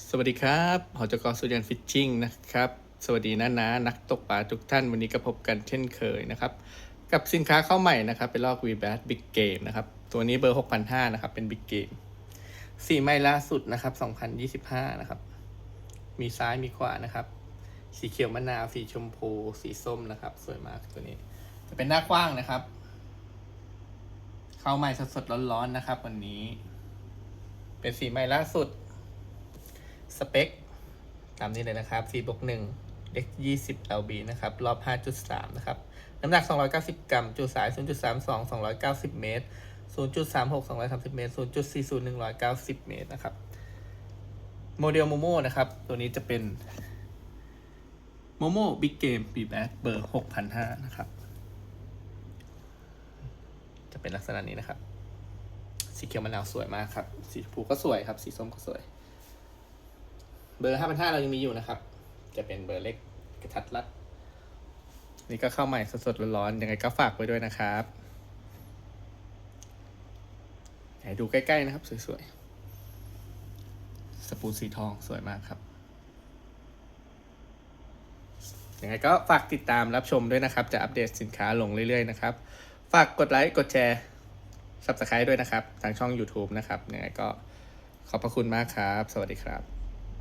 สวัสดีครับหอจกสุริยันฟิชชิงนะครับ สวัสดีนะนะนักตกปลาทุกท่านวันนี้ก็พบกันเช่นเคยนะครับ กับสินค้าเข้าใหม่นะครับ เป็นลอก v b a t Big Game นะครับ ตัวนี้เบอร์ 6,500นะครับ เป็น Big Game สีใหม่ล่าสุดนะครับ 2025 นะครับ มีซ้ายมีขวานะครับ สีเขียวมะนาว สีชมพู สีส้มนะครับ สวยมากตัวนี้ จะเป็นหน้ากว้างนะครับ เข้าใหม่สดๆร้อนๆนะครับ วันนี้ เป็นสีใหม่ล่าสุด เปค ตามนี้เลยนะครับ4บวก1เล็ก20 LB นะครับ รอบ 5.3 นะครับ น้ำหนัก 290 กรัม จุดสาย 0.32 290 เมตร 0.36 230 เมตร 0.40 190 เมตรนะครับ โมเดลโมโมนะครับ ตัวนี้จะเป็นโมโมบิ๊กเกมปีแบทเบอร์ 6,500 นะครับ จะเป็นลักษณะนี้นะครับ สีเขียวมะนาวสวยมากครับ สีชมพูก็สวยครับ สีส้มก็สวย เบอร์ห้าพันห้าเรายังมีอยู่นะครับ จะเป็นเบอร์เล็กกระทัดรัด นี่ก็เข้าใหม่สดๆร้อนๆยังไงก็ฝากไว้ด้วยนะครับให้ดูใกล้ๆนะครับสวยๆ สปูนสีทองสวยมากครับ ยังไงก็ฝากติดตามรับชมด้วยนะครับ จะอัปเดตสินค้าลงเรื่อยๆนะครับ ฝากกดไลค์ กดแชร์ subscribe ด้วยนะครับ ทางช่อง YouTube นะครับ ยังไงก็ขอบพระคุณมากครับ สวัสดีครับ